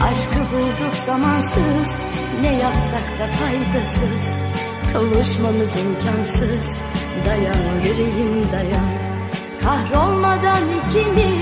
Aşkı bulduk zamansız. Ne yapsak da faydasız. Kavuşmamız imkansız. Dayan yüreğim dayan. Kahrolmadan ikimiz